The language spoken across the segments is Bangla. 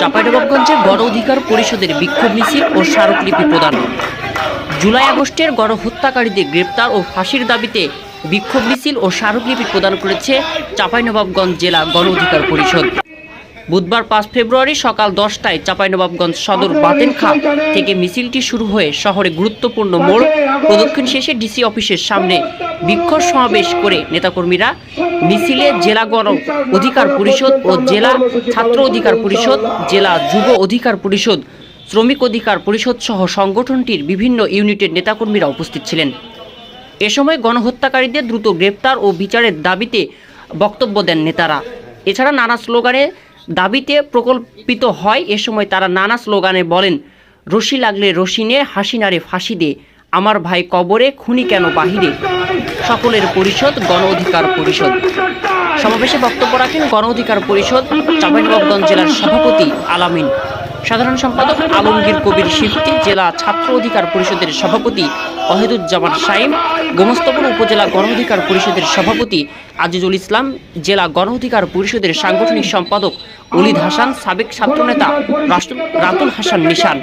চাঁপাইনবাবগঞ্জে গণ অধিকার পরিষদের বিক্ষোভ মিছিল ও স্মারকলিপি প্রদান। জুলাই আগস্টের গণহত্যাকারীদের গ্রেপ্তার ও ফাঁসির দাবিতে বিক্ষোভ মিছিল ও স্মারকলিপি প্রদান করেছে চাঁপাইনবাবগঞ্জ জেলা গণ অধিকার পরিষদ। বুধবার পাঁচ ফেব্রুয়ারি সকাল দশটায় চাঁপাইনবাবগঞ্জ সদর বাতেনখা থেকে মিছিলটি শুরু হয়ে শহরে গুরুত্বপূর্ণ মোড় প্রদক্ষিণ শেষে ডিসি অফিসের সামনে বিক্ষোভ সমাবেশ করে নেতাকর্মীরা মিছিলে জেলা গণ অধিকার পরিষদ ও জেলা ছাত্র অধিকার পরিষদ, জেলা যুব অধিকার পরিষদ, শ্রমিক অধিকার পরিষদ সহ সংগঠনটির বিভিন্ন ইউনিটের নেতাকর্মীরা উপস্থিত ছিলেন। এ সময় গণহত্যাকারীদের দ্রুত গ্রেপ্তার ও বিচারের দাবিতে বক্তব্য দেন নেতারা। এছাড়া নানা স্লোগানে দাবিতে প্রকল্পিত হয়, এ সময় তারা নানা স্লোগানে বলেন, রশি লাগলে রশি নে হাসিনারে ফাঁসি দে, আমার ভাই কবরে খুনি কেন বাহিরে? সকলের পরিষদ, গণ অধিকার পরিষদ। সমাবেশে বক্তব্য রাখেন গণ অধিকার পরিষদ, চাঁপাইনবাবগঞ্জ জেলার সভাপতি আলামিন। সাধারণ সম্পাদক আলমগীর কবির শিফতি জেলা ছাত্র অধিকার পরিষদের সভাপতি ওহেদুজ্জামান সাইম গোমস্তপুর উপজেলা গণ অধিকার পরিষদের সভাপতি আজিজুল ইসলাম, জেলা গণ অধিকার পরিষদের সাংগঠনিক সম্পাদক অলিদ হাসান, সাবেক ছাত্রনেতা রাতুল হাসান নিশান।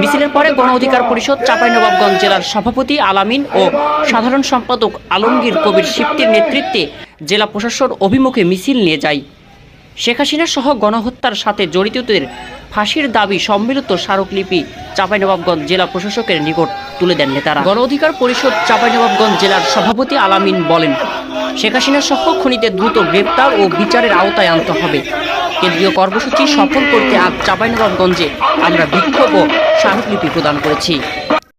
মিছিলের পরে গণ অধিকার পরিষদ চাঁপাইনবাবগঞ্জ জেলার সভাপতি আলামিন ও সাধারণ সম্পাদক আলমগীর কবির শিফতির নেতৃত্বে জেলা প্রশাসন অভিমুখে মিছিল নিয়ে যায়। শেখ হাসিনা সহ গণহত্যার সাথে জড়িতদের ফাঁসির দাবি সম্মিলিত স্মারকলিপি চাঁপাইনবাবগঞ্জ জেলা প্রশাসকের নিকট তুলে দেন নেতারা। গণ অধিকার পরিষদ চাঁপাইনবাবগঞ্জ জেলার সভাপতি আলামিন বলেন, শেখ হাসিনা সহ খুনিদের দ্রুত গ্রেপ্তার ও বিচারের আওতায় আনতে হবে। কেন্দ্রীয় কর্মসূচি সফল করতে আজ চাঁপাইনবাবগঞ্জে আমরা বিক্ষোভ ও স্মারকলিপি প্রদান করেছি।